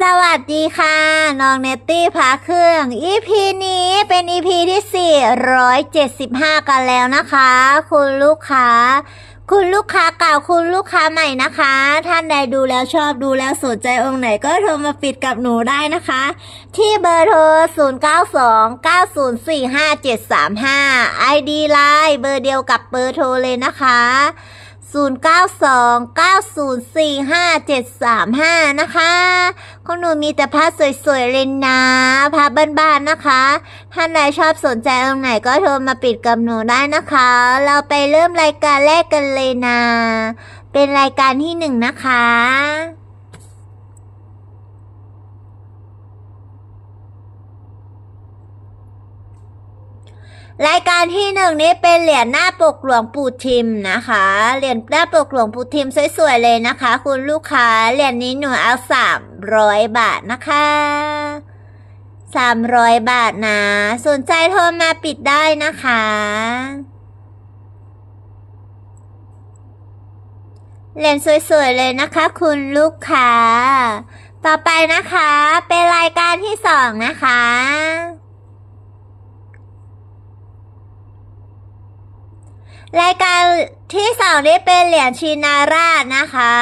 สวัสดีค่ะ น้องเนตตี้พาเครื่อง EP นี้เป็น EP ที่ 475 กันแล้วนะคะ คุณลูกค้า คุณลูกค้าเก่าคุณลูกค้าใหม่นะคะ ท่านใดดูแล้วชอบดูแล้วสนใจองค์ไหนก็โทรมาปิดกับหนูได้นะคะ ที่เบอร์โทร 0929045735 ID Line เบอร์เดียวกับเบอร์โทรเลยนะคะ 0929045735 นะคะของหนูมีแต่ผ้าสวยๆเลยนะผ้าบ้านๆนะคะ ท่านใดชอบสนใจตรงไหนก็โทรมาปิดกับหนูได้นะคะ เราไปเริ่มรายการแรกกันเลยนะ เป็นรายการที่หนึ่งนะคะ รายการที่หนึ่งนี้เป็นเหรียญหน้าปกหลวงปู่ทิมนะคะ เหรียญหน้าปกหลวงปู่ทิมสวยๆเลยนะคะ คุณลูกค้า เหรียญนี้หนูเอาสามร้อยบาทนะคะสามร้อยบาทนะ สนใจโทรมาปิดได้นะคะ เหรียญสวยๆเลยนะคะ คุณลูกค้า ต่อไปนะคะ เป็นรายการที่สองนะคะ รายการที่สองนี้เป็นเหรียญชินาราชนะคะ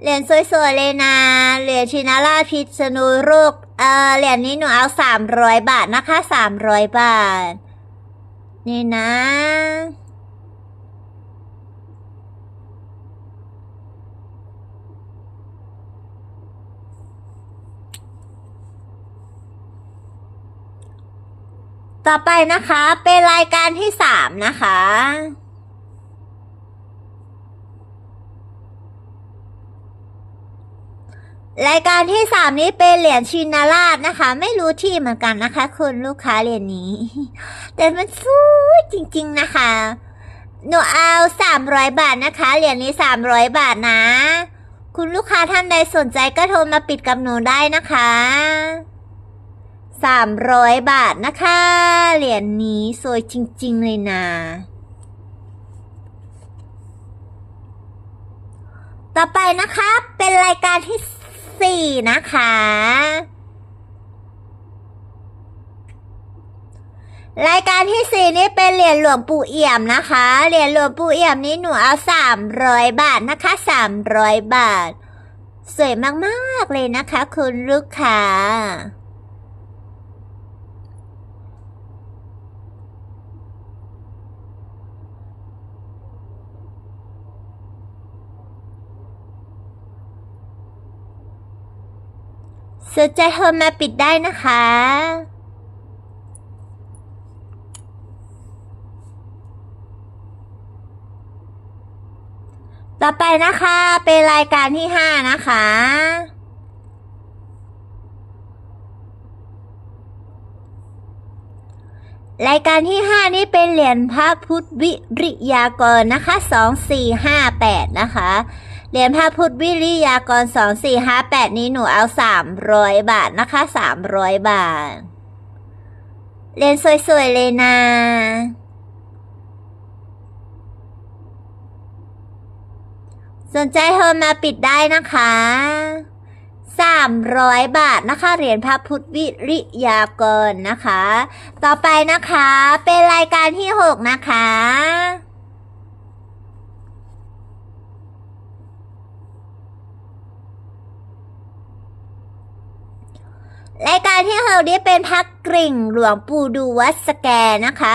เหรียญสวยๆเลยนะ เหรียญชินาราชพิษณุโลกเออเหรียญนี้หนูเอาสามร้อยบาทนะคะสามร้อยบาท นี่นะต่อไปนะคะ เป็นรายการที่สามนะคะ รายการที่สามนี้เป็นเหรียญชินาราชนะคะ ไม่รู้ที่เหมือนกันนะคะ คุณลูกค้าเหรียญนี้ แต่มันสวยจริง ๆนะคะ หนูเอาสามร้อยบาทนะคะ เหรียญนี้สามร้อยบาทนะ คุณลูกค้าท่านใดสนใจก็โทรมาปิดกับหนูได้นะคะสามร้อยบาทนะคะ เหรียญนี้สวยจริง ๆ เลยนะต่อไปนะคะ เป็นรายการที่ สี่นะคะ รายการที่สี่นี้เป็นเหรียญหลวงปู่เอี่ยมนะคะ เหรียญหลวงปู่เอี่ยมนี้หนูเอาสามร้อยบาทนะคะสามร้อยบาท สวยมาก ๆ เลยนะคะ คุณลูกค้า สนใจโทรมาปิดได้นะคะ ต่อไปนะคะ เป็นรายการที่ห้านะคะ รายการที่ห้านี้เป็นเหรียญพระพุทธวิริยากรนะคะสองสี่ห้าแปดนะคะ เหรียญพระพุทธวิริยากรสองสี่ห้าแปดนี้หนูเอาสามร้อยบาทนะคะสามร้อยบาทเหรียญสวยๆเลยนะสนใจโทรมาปิดได้นะคะสามร้อยบาทนะคะ เหรียญพระพุทธวิริยากรนะคะ ต่อไปนะคะ เป็นรายการที่หกนะคะ รายการที่เรานี้เป็นพักกริ่งหลวงปู่ดูวัดสแกนะคะ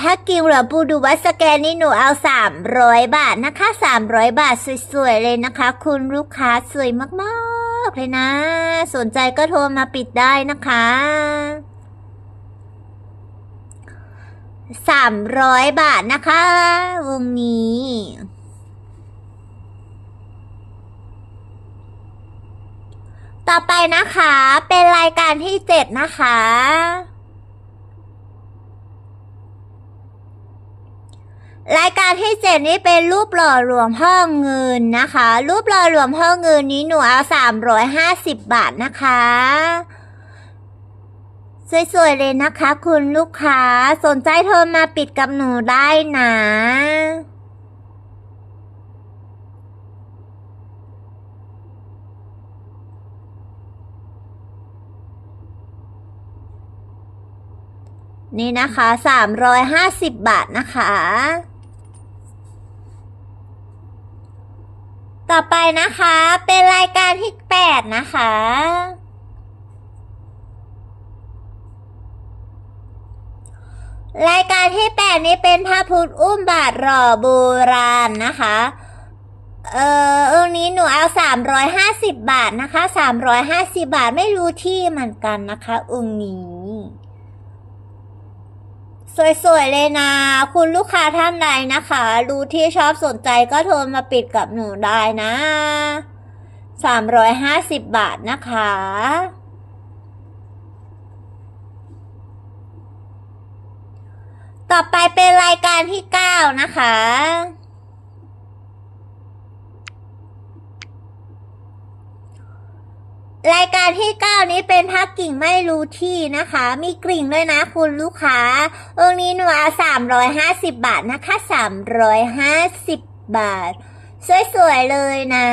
พักกริ่งหลวงปู่ดูวัดสแกนี่หนูเอาสามร้อยบาทนะคะสามร้อยบาทสวยๆเลยนะคะ คุณลูกค้าสวยมากๆเลยนะ สนใจก็โทรมาปิดได้นะคะสามร้อยบาทนะคะ วงนี้ ต่อไปนะคะเป็นรายการที่เจ็ดนะคะ รายการที่เจ็ดนี้เป็นรูปหล่อหลวงพ่อเงินนะคะ รูปหล่อหลวงพ่อเงินนี้หนูเอาสามร้อยห้าสิบบาทนะคะสวยๆเลยนะคะคุณลูกค้าสนใจโทรมาปิดกับหนูได้นะ นี่นะคะสามร้อยห้าสิบบาทนะคะ ต่อไปนะคะ เป็นรายการที่แปดนะคะ รายการที่แปดนี้เป็นพระพุทธอุ้มบาทหล่อโบราณนะคะ เออองนี้หนูเอาสามร้อยห้าสิบบาทนะคะสามร้อยห้าสิบาทไม่รู้ที่เหมือนกันนะคะองค์นี้ สวยๆเลยนะ คุณลูกค้าท่านใดนะคะ รู้ที่ชอบสนใจก็โทรมาปิดกับหนูได้นะสามร้อยห้าสิบบาทนะคะ ต่อไปเป็นรายการที่เก้านะคะ รายการที่ 9 นี้เป็นพักกิ่งไม่รู้ที่นะคะ มีกริ่งด้วยนะคุณลูกค้าองค์นี้หนูเอา350 บาทนะคะ 350 บาท สวยๆ เลยนะ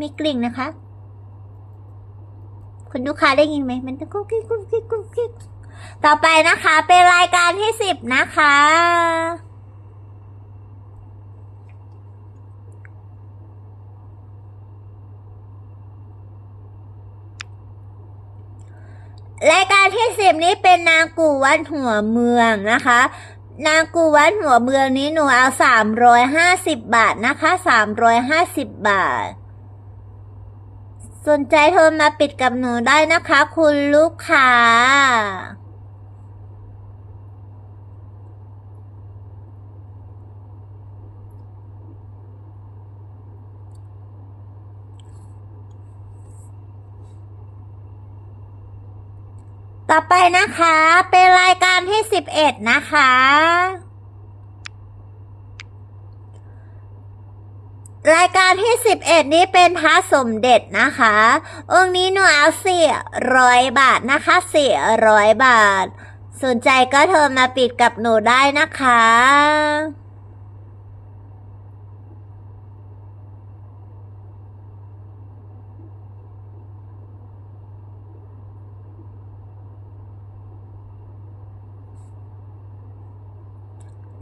มีกริ่งนะคะ คุณลูกค้าได้ยินไหม มันจะกุ๊กกิ๊กกุ๊กกิ๊กกุ๊กกิ๊กต่อไปนะคะ เป็นรายการที่ 10 นะคะ รายการที่สิบนี้เป็นนางกูวัดหัวเมืองนะคะ นางกูวัดหัวเมืองนี้หนูเอาสามร้อยห้าสิบบาทนะคะสามร้อยห้าสิบบาท สนใจโทรมาปิดกับหนูได้นะคะ คุณลูกค้า ต่อไปนะคะ เป็นรายการที่สิบเอ็ดนะคะ รายการที่สิบเอ็ดนี้เป็นพระสมเด็จนะคะ องค์นี้หนูเอาสี่ร้อยบาทนะคะสี่ร้อยบาท สนใจก็โทรมาปิดกับหนูได้นะคะ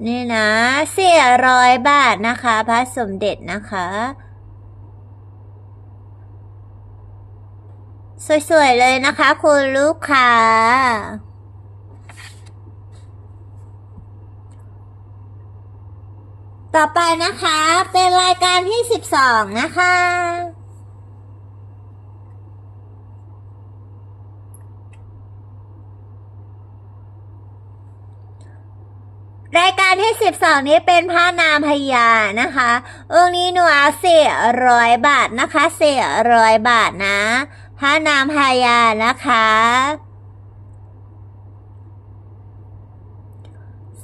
นี่นะสี่ร้อยบาทนะคะ พระสมเด็จนะคะ สวยๆเลยนะคะ คุณลูกค้าต่อไปนะคะ เป็นรายการที่สิบสองนะคะ รายการที่สิบสองนี้เป็นพระนามพญานะคะ องค์นี้หนูเอาสี่ร้อยบาทนะคะสี่ร้อยบาทนะ พระนามพญานะคะ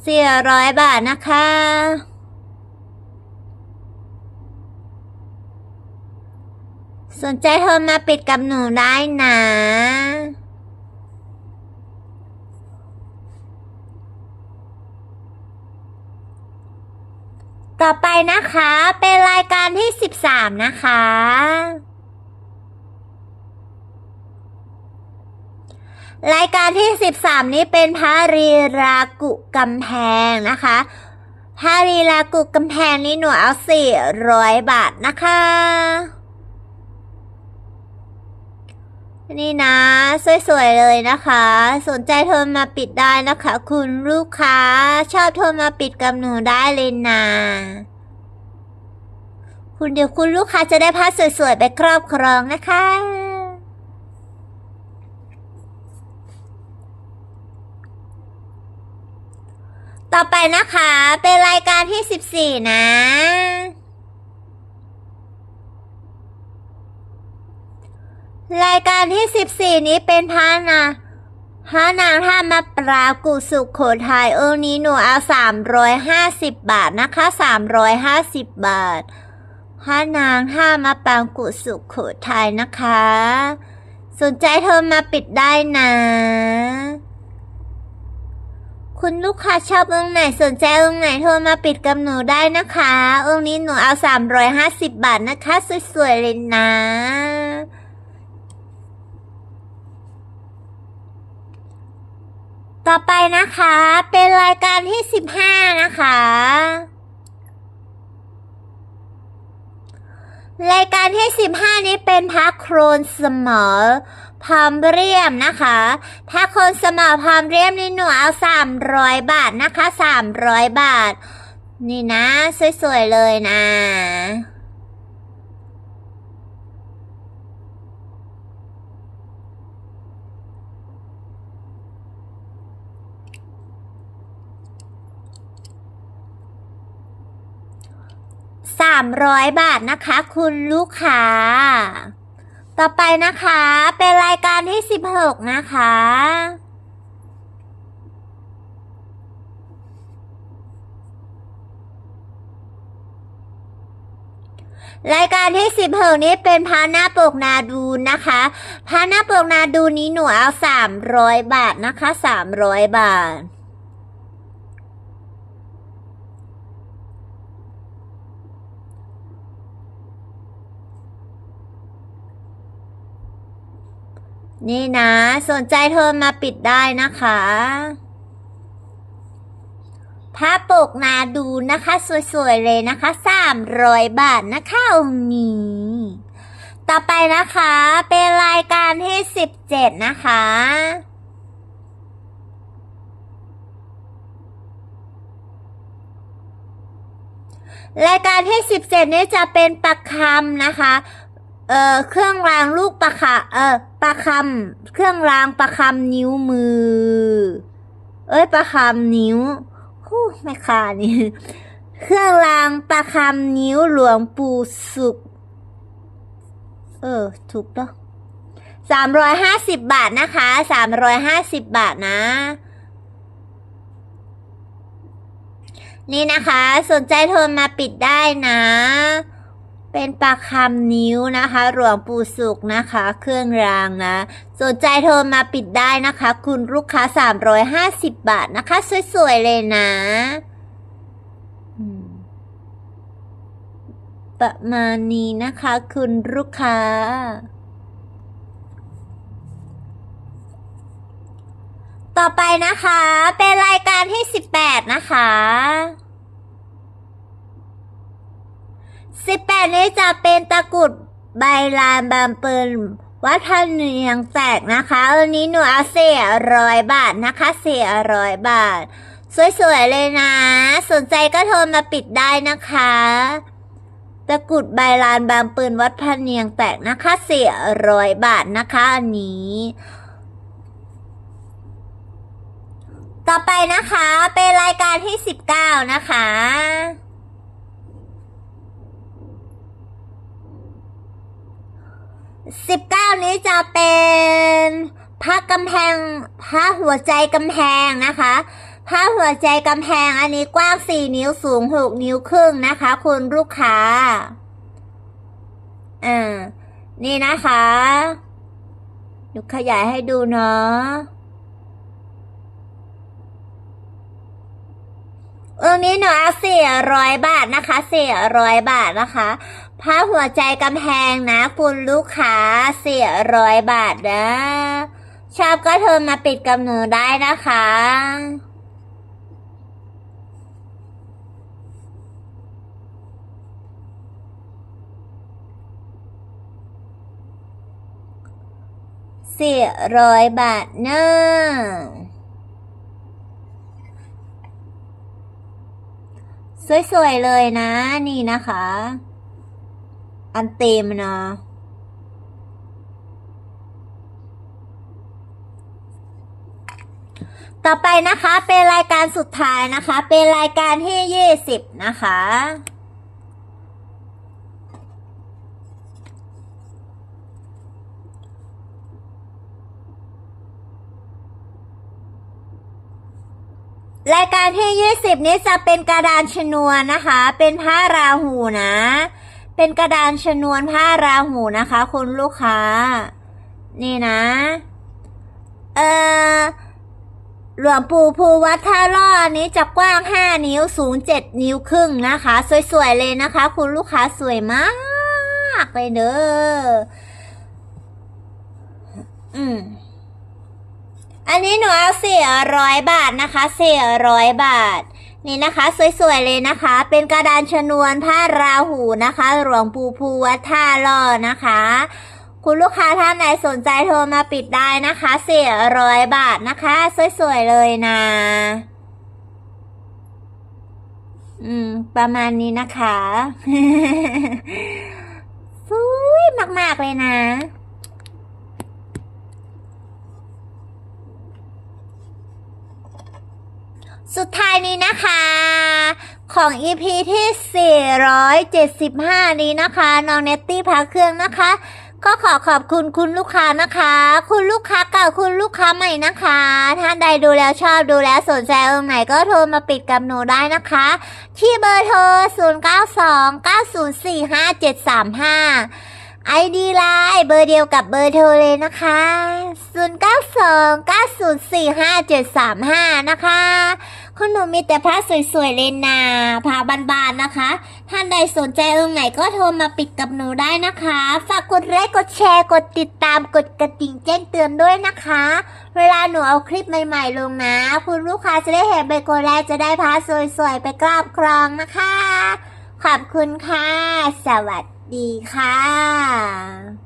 สี่ร้อยบาทนะคะสนใจโทรมาปิดกับหนูได้นะ ต่อไปนะคะ เป็นรายการที่ 13 นะคะ รายการที่ 13 นี้เป็นพระรีรากุกำแพงนะคะพระรีรากุกำแพงนี้หนูเอา400บาทนะคะ นี่นะ สวยๆเลยนะคะ สนใจโทรมาปิดได้นะคะ คุณลูกค้า ชอบโทรมาปิดกับหนูได้เลยนะคุณเดี๋ยวคุณลูกค้าจะได้ผ้าสวยๆไปครอบครองนะคะต่อไปนะคะ เป็นรายการที่ 14 นะ ราย การที่ 14 นี้เป็นพระนาพระนางท่ามาปรากุสุขโขทัยองค์นี้หนูเอา 350 บาทนะคะ 350 บาทพระนางท่ามาปรางกุสุขโขทัยนะคะ สนใจโทรมาปิดได้นะ คุณลูกค้าชอบองค์ไหนสนใจองค์ไหนโทรมาปิดกับหนูได้นะคะ องค์นี้หนูเอา 350 บาทนะคะ สวยๆเลยนะ ต่อไปนะคะเป็นรายการที่สิบห้านะคะ รายการที่สิบห้านี้เป็นพระโครนเสมอพรามเรียมนะคะพระโครนเสมอพรามเรียมนี่หนูเอาสามร้อยบาทนะคะสามร้อยบาท นี่นะ สวยๆเลยนะ สามร้อยบาทนะคะ คุณลูกค้า ต่อไปนะคะ เป็นรายการที่สิบหกนะคะ รายการที่สิบหกนี้เป็นพาหน้าปกนาดูนนะคะพาหน้าปกนาดูนี้หนูเอาสามร้อยบาทนะคะสามร้อยบาท นี่นะ สนใจโทรมาปิดได้นะคะ ผ้าปกนาดูนะคะ สวยๆเลยนะคะสามร้อยบาทนะคะองค์นี้ ต่อไปนะคะ เป็นรายการที่สิบเจ็ดนะคะรายการที่สิบเจ็ดนี้จะเป็นประคำนะคะ เออเครื่องรางลูกประคำเออประคำเครื่องรางประคำนิ้วมือ เอ้ยประคำนิ้วฮู้ไม่คานี่ เครื่องรางประคำนิ้วหลวงปู่สุข เออ ถูกต้องสามร้อยห้าสิบบาทนะคะสามร้อยห้าสิบบาทนะ นี่นะคะ สนใจโทรมาปิดได้นะ เป็นปลาคำนิ้วนะคะ หลวงปู่สุกนะคะ เครื่องรางนะ สนใจโทรมาปิดได้นะคะ คุณลูกค้า 350 บาทนะคะ สวยๆ เลยนะประมาณนี้นะคะ คุณลูกค้า ต่อไปนะคะ เป็นรายการที่ 18 นะคะ สิบแปดนี้จะเป็นตะกรุดใบลานบามเปิลวัดพันเนียงแตกนะคะอันนี้หนูเอาเสียร้อยบาทนะคะเสียร้อยบาท สวยๆเลยนะ สนใจก็โทรมาปิดได้นะคะ ตะกรุดใบลานบางปืนวัดพันเนียงแตกนะคะเสียร้อยบาทนะคะอันนี้ต่อไปนะคะ เป็นรายการที่สิบเก้านะคะ สิบเก้านี้จะเป็นพระกำแพงพระหัวใจกำแพงนะคะพระหัวใจกำแพงอันนี้กว้างสี่นิ้วสูงหกนิ้วครึ่งนะคะ คุณลูกค้าอ่านี่นะคะดี๋ยวขยายให้ดูเนาะองนี้หนูเอาสี่ร้อยบาทนะคะสี่ร้อยบาทนะคะ พระหัวใจกำแพงนะ คุณลูกค้าสี่ร้อยบาทนะ ชอบก็โทรมาปิดกับหนูได้นะคะสี่ร้อยบาทเนอะสวยๆเลยนะนี่นะคะ อันเต็มนะต่อไปนะคะเป็นรายการสุดท้ายนะคะ เป็นรายการที่ยี่สิบนะคะ รายการที่ยี่สิบนี้จะเป็นกระดานชนวนนะคะ เป็นผ้าราหูนะ เป็นกระดานชนวนผ้าราหูนะคะ คุณลูกค้า นี่นะ เออหลวงปู่ภูวัดท่าล่ออันนี้จะกว้างห้านิ้วสูงเจ็ดนิ้วครึ่งนะคะ สวยๆเลยนะคะ คุณลูกค้าสวยมากเลยเด้ออืมอันนี้หนูเอาสี่ร้อยบาทนะคะสี่ร้อยบาท นี่นะคะสวยๆเลยนะคะ เป็นกระดานชนวนผ้าราหูนะคะ หลวงปู่ภูวัดท่าล่อนะคะ คุณลูกค้าท่านไหนสนใจโทรมาปิดได้นะคะสี่ร้อยบาทนะคะ สวยๆเลยนะ อืม ประมาณนี้นะคะ สวยมากๆเลยนะ สุดท้ายนี้นะคะ ของ EP ที่ 475 นี้นะคะ น้องเนตตี้พักเครื่องนะคะ ก็ขอขอบคุณคุณลูกค้านะคะ คุณลูกค้าเก่าคุณลูกค้าใหม่นะคะ ท่านใดดูแล้วชอบดูแล้วสนใจตรงไหนก็โทรมาปิดกับหนูได้นะคะ ที่เบอร์โทร 0929045735 ID ไลน์เบอร์เดียวกับเบอร์โทรเลยนะคะ 0929045735 นะคะ คุณหนูมีแต่ผ้าสวยๆเลยนะผ้าบานๆนะคะ ท่านใดสนใจตรงไหนก็โทรมาปิดกับหนูได้นะคะ ฝากกดไลค์กดแชร์กดติดตามกดกระดิ่งแจ้งเตือนด้วยนะคะ เวลาหนูเอาคลิปใหม่ๆลงนะ คุณลูกค้าจะได้เห็นใบโกแรกจะได้ผ้าสวยๆไปกราบครองนะคะ ขอบคุณค่ะ สวัสดีค่ะ